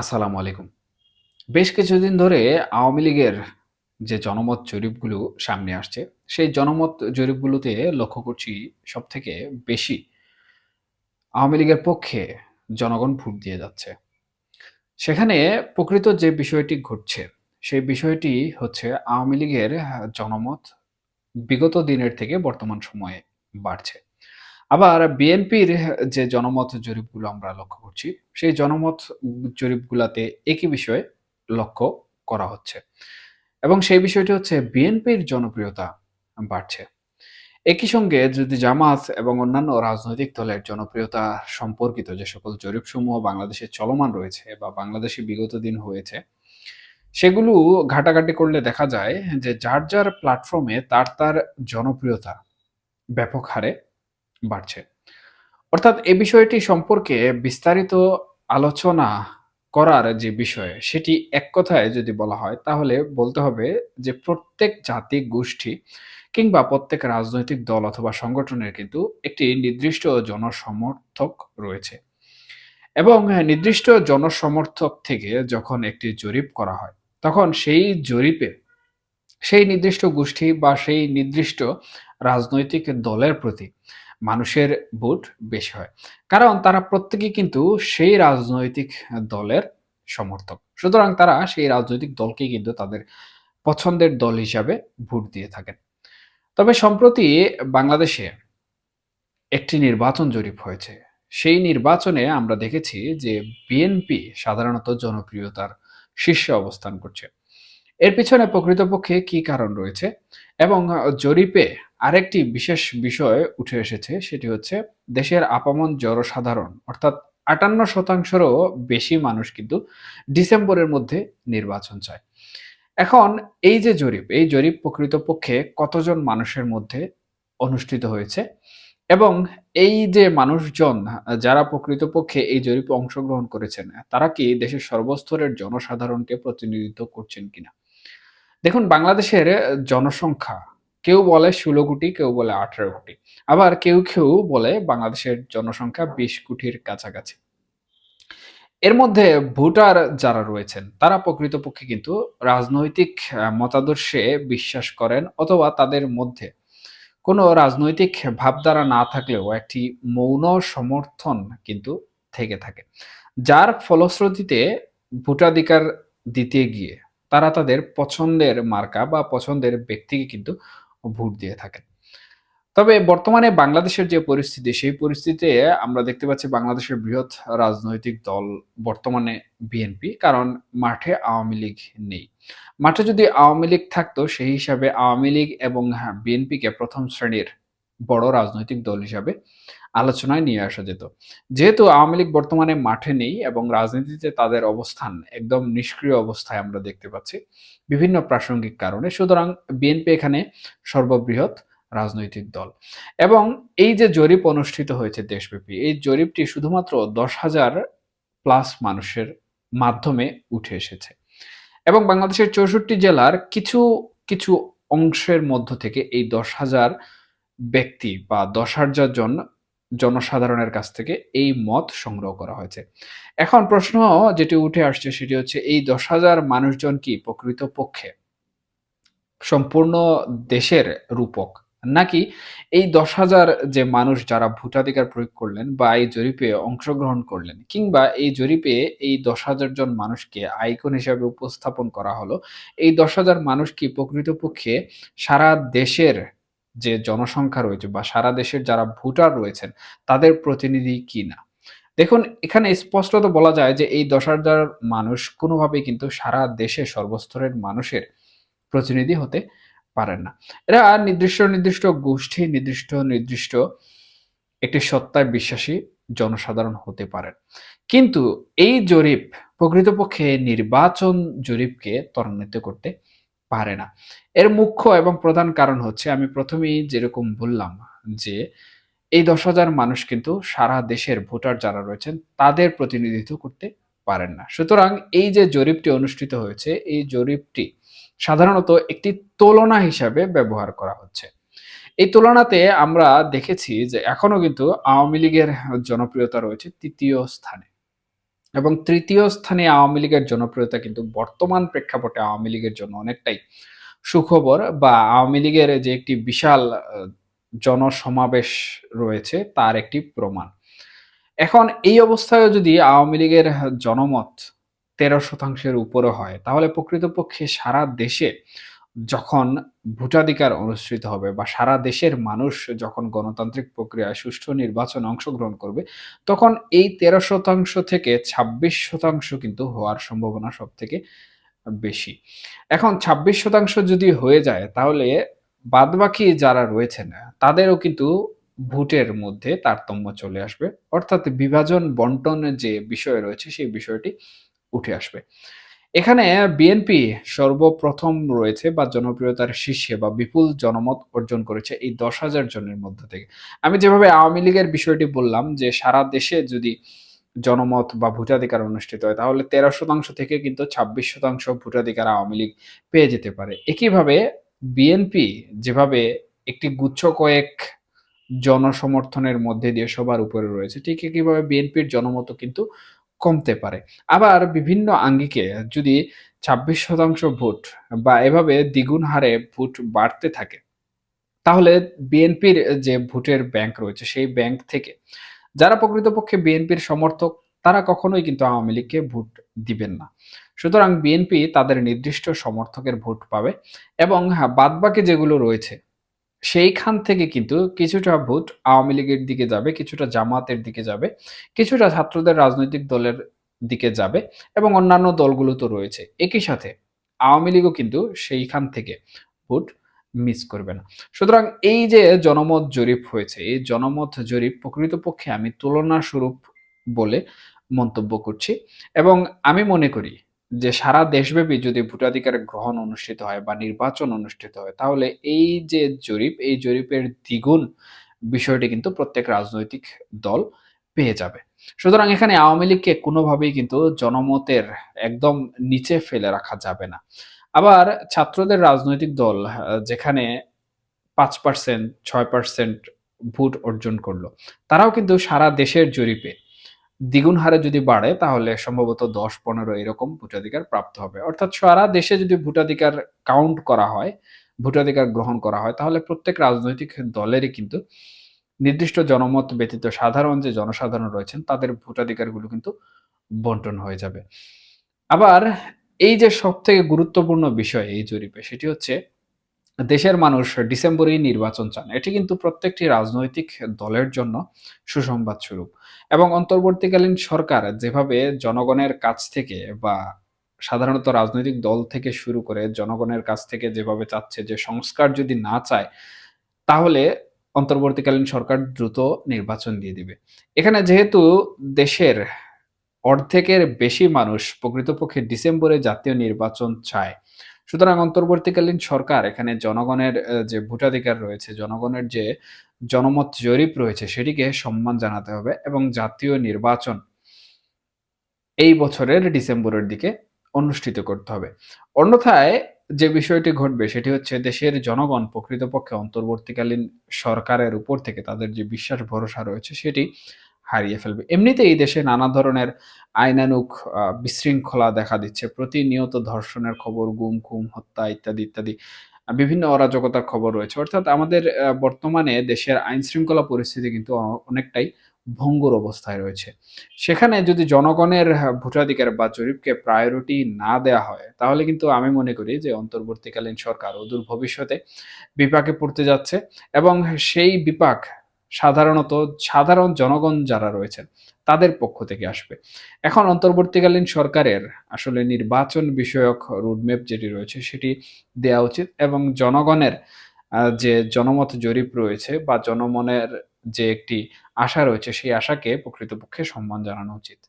আসসালামু আলাইকুম। বেশ কিছুদিন ধরে আওয়ামী লীগের যে জনমত জরিপগুলো সামনে আসছে, সেই জনমত জরিপগুলোতে লক্ষ্য করছি সবথেকে বেশি আওয়ামী লীগের পক্ষে জনগণ ভোট দিয়ে যাচ্ছে। সেখানে প্রকৃত যে বিষয়টি ঘটছে, সেই বিষয়টি হচ্ছে আওয়ামী লীগের জনমত বিগত দিনের থেকে বর্তমান সময়ে বাড়ছে। আবার বিএনপির যে জনমত জরিপগুলো আমরা লক্ষ্য করছি, সেই জনমত জরিপগুলাতে একই বিষয়ে লক্ষ্য করা হচ্ছে। এবং সেই বিষয়টি হচ্ছে বিএনপির জনপ্রিয়তা বাড়ছে। একই সঙ্গে যদি জামাত এবং অন্যান্য রাজনৈতিক দলের জনপ্রিয়তা সম্পর্কিত যে সকল জরিপসমূহ বাংলাদেশে চলমান রয়েছে বা বাংলাদেশে বিগত দিন হয়েছে, সেগুলো ঘাটাঘাটি করলে দেখা যায় যে যার, যার প্ল্যাটফর্মে তার, তার জনপ্রিয়তা ব্যাপক হারে বাড়ছে। অর্থাৎ এ বিষয়টি সম্পর্কে বিস্তারিত আলোচনা করার যে বিষয়, সেটি এক কথায় যদি বলা হয় তাহলে বলতে হবে যে প্রত্যেক জাতি, গোষ্ঠী কিংবা প্রত্যেক রাজনৈতিক দল অথবা সংগঠনের কিন্তু একটি নির্দিষ্ট জনসমর্থক রয়েছে। এবং নির্দিষ্ট জনসমর্থক থেকে যখন একটি জরিপ করা হয়, তখন সেই জরিপে সেই নির্দিষ্ট গোষ্ঠী বা সেই নির্দিষ্ট রাজনৈতিক দলের প্রতি মানুষের ভোট বেশি হয়। কারণ তারা প্রত্যেকেই কিন্তু সেই রাজনৈতিক দলের সমর্থক। সুতরাং তারা সেই রাজনৈতিক দলকেই কিন্তু তাদের পছন্দের দল হিসাবে ভোট দিয়ে থাকেন। তবে সম্প্রতি বাংলাদেশে একটি নির্বাচন জরিপ হয়েছে। সেই নির্বাচনে আমরা দেখেছি যে বিএনপি সাধারণত জনপ্রিয়তার শীর্ষে অবস্থান করছে। এর পিছনে প্রকৃতপক্ষে কি কারণ রয়েছে? এবং জরিপে আরেকটি বিশেষ বিষয় উঠে এসেছে সেটি হচ্ছে দেশের আপামন জনসাধারণ অর্থাৎ ৫৮% রও বেশি মানুষ কিন্তু ডিসেম্বরের মধ্যে নির্বাচন চায়। এখন এই যে জরিপ, এই জরিপ প্রকৃতপক্ষে কতজন মানুষের মধ্যে অনুষ্ঠিত হয়েছে এবং এই যে মানুষজন যারা প্রকৃতপক্ষে এই জরিপে অংশগ্রহণ করেছেন, তারা কি দেশের সর্বস্তরের জনসাধারণকে প্রতিনিধিত্ব করছেন কিনা? দেখুন বাংলাদেশের জনসংখ্যা কেউ বলে ১৬ কোটি, কেউ বলে ১৮ কোটি। আবার কেউ, কেউ বলে বাংলাদেশের জনসংখ্যা ২০ কোটির কাছাকাছি। এর মধ্যে ভোটার যারা রয়েছেন, তারা প্রকৃতপক্ষে কিন্তু রাজনৈতিক মতাদর্শে বিশ্বাস করেন অথবা তাদের মধ্যে কোনো রাজনৈতিক ভাবধারা না থাকলেও একটি মৌন সমর্থন কিন্তু থেকে থাকে। যার ফলশ্রুতিতে ভোটাধিকার দিতে গিয়ে তারা তাদের পছন্দের মার্কা বা পছন্দের ব্যক্তিকে কিন্তু ভোট দিয়ে থাকেন। তবে বর্তমানে বাংলাদেশের যে পরিস্থিতি, সেই পরিস্থিতিতে আমরা দেখতে পাচ্ছি বাংলাদেশের বৃহৎ রাজনৈতিক দল বর্তমানে বিএনপি। কারণ মাঠে আওয়ামী লীগ নেই। মাঠে যদি আওয়ামী লীগ থাকতো সেই হিসাবে আওয়ামী লীগ এবং হ্যাঁ, বিএনপিকে প্রথম শ্রেণির বড় রাজনৈতিক দল হিসাবে আলোচনায় নিয়ে আসা যেত। যেহেতু আওয়ামী লীগ বর্তমানে মাঠে নেই এবং রাজনীতিতে তাদের অবস্থান একদম নিষ্ক্রিয় অবস্থায় আমরা দেখতে পাচ্ছি বিভিন্ন প্রাসঙ্গিক কারণে। সুতরাং বিএনপি এখানে সর্ববৃহৎ রাজনৈতিক দল। এবং এই যে জরিপ অনুষ্ঠিত হয়েছে দেশব্যাপী, এই জরিপটি শুধুমাত্র ১০,০০০ প্লাস মানুষের মাধ্যমে উঠে এসেছে। এবং বাংলাদেশের ৬৪ জেলার কিছু, কিছু অংশের মধ্য থেকে এই ১০,০০০ ব্যক্তি বা ১০,০০০ জন জনসাধারণের কাছ থেকে এই মত সংগ্রহ করা হয়েছে। এখন প্রশ্ন যেটি উঠে আসছে সেটি হচ্ছে এই ১০,০০০ মানুষজন কি প্রকৃতপক্ষে সম্পূর্ণ দেশের রূপক? নাকি এই ১০,০০০ যে মানুষ যারা ভোটাধিকার প্রয়োগ করলেন বা এই জরিপে অংশগ্রহণ করলেন কিংবা এই জরিপে এই ১০,০০০ জন মানুষকে আইকন হিসাবে উপস্থাপন করা হলো, এই ১০,০০০ মানুষ কি প্রকৃতপক্ষে সারা দেশের যে জনসংখ্যা রয়েছে বা সারা দেশের যারা ভোটার রয়েছেন তাদের প্রতিনিধি কিনা? দেখুন এখানে স্পষ্টত বলা যায় যে এই ১০,০০০ মানুষ কোনোভাবেই কিন্তু সারা দেশে সর্বস্তরের মানুষের প্রতিনিধি হতে পারেন না। এরা নির্দিষ্ট, নির্দিষ্ট গোষ্ঠী নির্দিষ্ট, নির্দিষ্ট একটি সত্তায় বিশ্বাসী জনসাধারণ হতে পারেন। কিন্তু এই জরিপ প্রকৃতপক্ষে নির্বাচন জরিপকে ত্বরান্বিত করতে পারে না। এর মুখ্য এবং প্রধান কারণ হচ্ছে আমি প্রথমেই যেরকম বললাম যে এই ১০,০০০ মানুষ কিন্তু সারা দেশের ভোটার যারা রয়েছেন তাদের প্রতিনিধিত্ব করতে পারেন না। সুতরাং এই যে জরিপটি অনুষ্ঠিত হয়েছে, এই জরিপটি সাধারণত একটি তুলনা হিসাবে ব্যবহার করা হচ্ছে। এই তুলনাতে আমরা দেখেছি যে এখনও কিন্তু আওয়ামী লীগের জনপ্রিয়তা রয়েছে তৃতীয় স্থানে। এবং তৃতীয় স্থানে আওয়ামী লীগের জনপ্রিয়তা কিন্তু বর্তমান প্রেক্ষাপটে আওয়ামী লীগের জন্য অনেকটাই সুখবর বা আওয়ামী লীগের যে একটি বিশাল জনসমাবেশ রয়েছে তার একটি প্রমাণ। এখন এই অবস্থায়ও যদি আওয়ামী লীগের জনমত ১৩% এর উপরে হয়, তাহলে প্রকৃতপক্ষে সারা দেশে যখন ভোটাধিকার অনুষ্ঠিত হবে বা সারা দেশের মানুষ যখন গণতান্ত্রিক প্রক্রিয়ায় সুষ্ঠু নির্বাচন অংশগ্রহণ করবে, তখন এই ১৩% থেকে ২৬% কিন্তু হওয়ার সম্ভাবনা সব থেকে বেশি। এখন ২৬% যদি হয়ে যায় তাহলে বাদবাকি যারা রয়েছেন তাদেরও কিন্তু ভোটের মধ্যে তারতম্য চলে আসবে। অর্থাৎ বিভাজন বন্টনের যে বিষয় রয়েছে সেই বিষয়টি উঠে আসবে। এখানে বিএনপি সর্বপ্রথম রয়েছে বা জনপ্রিয়তার শীর্ষে বা বিপুল জনমত অর্জন করেছে এই ১০,০০০ জনের মধ্য থেকে। আমি যেভাবে আওয়ামী লীগের বিষয়টি বললাম যে সারা দেশে যদি জনমত বা ভোটাধিকার অনুষ্ঠিত হয় তাহলে ১৩% থেকে কিন্তু ২৬% ভোটাধিকার আওয়ামী লীগ পেয়ে যেতে পারে। একইভাবে বিএনপি যেভাবে একটি গুচ্ছ কয়েক জনসমর্থনের মধ্যে দিয়ে সবার উপরে রয়েছে, ঠিক একইভাবে বিএনপির জনমতও কিন্তু কমতে পারে। আবার বিভিন্ন আঙ্গিকে যদি ২৬% ভোট বা এভাবে দ্বিগুণ হারে ভোট বাড়তে থাকে, তাহলে বিএনপির যে ভোটের ব্যাংক রয়েছে সেই ব্যাংক থেকে যারা প্রকৃতপক্ষে বিএনপির সমর্থক তারা কখনোই কিন্তু আওয়ামী লীগকে ভোট দিবেন না। সুতরাং বিএনপি তাদের নির্দিষ্ট সমর্থকের ভোট পাবে এবং হ্যাঁ, বাদবাকি যেগুলো রয়েছে সেইখান থেকে কিন্তু কিছুটা ভোট আওয়ামী লীগের দিকে যাবে, কিছুটা জামাতের দিকে যাবে, কিছুটা ছাত্রদের রাজনৈতিক দলের দিকে যাবে এবং অন্যান্য দলগুলো তো রয়েছে। একই সাথে আওয়ামী লীগও কিন্তু সেইখান থেকে ভোট মিস করবে না। সুতরাং এই যে জনমত জরিপ হয়েছে, এই জনমত জরিপ প্রকৃতপক্ষে আমি তুলনাস্বরূপ বলে মন্তব্য করছি এবং আমি মনে করি যে সারা দেশব্যাপী যদি ভোটাধিকার গ্রহণ অনুষ্ঠিত হয় বা নির্বাচন অনুষ্ঠিত হয়, তাহলে এই যে জরিপ, এই জরিপের দ্বিগুণ বিষয়টি কিন্তু প্রত্যেক রাজনৈতিক দল পেয়ে যাবে। সুতরাং এখানে আওয়ামী লীগকে কোনোভাবেই কিন্তু জনমতের একদম নিচে ফেলে রাখা যাবে না। আবার ছাত্রদের রাজনৈতিক দল যেখানে ৫%, ৬% ভোট অর্জন করল, তারাও কিন্তু সারা দেশের জরিপে দ্বিগুণ হারে যদি বাড়ে তাহলে সম্ভবত দশ পনেরো এরকম ভোটাধিকার প্রাপ্ত হবে। অর্থাৎ সারা দেশে যদি ভোটাধিকার কাউন্ট করা হয়, ভোটাধিকার গ্রহণ করা হয় তাহলে প্রত্যেক রাজনৈতিক দলেরই কিন্তু নির্দিষ্ট জনমত ব্যতীত সাধারণ যে জনসাধারণ রয়েছেন তাদের ভোটাধিকারগুলো কিন্তু বন্টন হয়ে যাবে। আবার এই যে সব থেকে গুরুত্বপূর্ণ বিষয় এই জরিপে সেটি হচ্ছে দেশের মানুষ ডিসেম্বরেই নির্বাচন চান। এটি কিন্তু প্রত্যেকটি রাজনৈতিক দলের জন্য সুসংবাদ স্বরূপ এবং অন্তর্বর্তীকালীন সরকার যেভাবে জনগণের কাছ থেকে বা সাধারণত রাজনৈতিক দল থেকে শুরু করে জনগণের কাছ থেকে যেভাবে চাচ্ছে যে সংস্কার যদি না চায়, তাহলে অন্তর্বর্তীকালীন সরকার দ্রুত নির্বাচন দিয়ে দিবে। এখানে যেহেতু দেশের অর্ধেকের বেশি মানুষ প্রকৃতপক্ষে ডিসেম্বরে জাতীয় নির্বাচন চায়। সুতরাং অন্তর্বর্তীকালীন সরকার এখানে জনগণের যে ভোটাধিকার রয়েছে, জনগণের যে জনমত জরিপ রয়েছে সেটিকে সম্মান জানাতে হবে এবং জাতীয় নির্বাচন এই বছরের ডিসেম্বরের দিকে অনুষ্ঠিত করতে হবে। অন্যথায় যে বিষয়টি ঘটবে সেটি হচ্ছে দেশের জনগণ প্রকৃতপক্ষে অন্তর্বর্তীকালীন সরকারের উপর থেকে তাদের যে বিশ্বাস ভরসা রয়েছে সেটি হারিয়ে ফেলবে। এমনিতেই এই দেশে নানা ধরনের আইনানুক বিশৃঙ্খলা দেখা দিচ্ছে। প্রতিনিয়ত ধর্ষণের খবর, গুম-খুম, হত্যা ইত্যাদি, ইত্যাদি বিভিন্ন অরাজকতার খবর রয়েছে। অর্থাৎ আমাদের বর্তমানে দেশের আইন শৃঙ্খলা পরিস্থিতি কিন্তু অনেকটাই ভঙ্গুর অবস্থায় রয়েছে। সেখানে যদি জনগণের ভোটাধিকার বা জরিপকে প্রায়োরিটি না দেয়া হয়, তাহলে কিন্তু আমি মনে করি যে অন্তর্বর্তীকালীন সরকার অদূর ভবিষ্যতে বিপাকে পড়তে যাচ্ছে এবং সেই বিপাক সাধারণত সাধারণ জনগণ যারা রয়েছেন, তাদের পক্ষ থেকে আসবে। এখন অন্তর্বর্তীকালীন সরকারের আসলে নির্বাচন বিষয়ক রোডম্যাপ যেটি রয়েছে, সেটি দেওয়া উচিত এবং জনগণের যে জনমত জরিপ রয়েছে বা জনমনের যে একটি আশা রয়েছে, সেই আশাকে প্রকৃতপক্ষে সম্মান জানানো উচিত।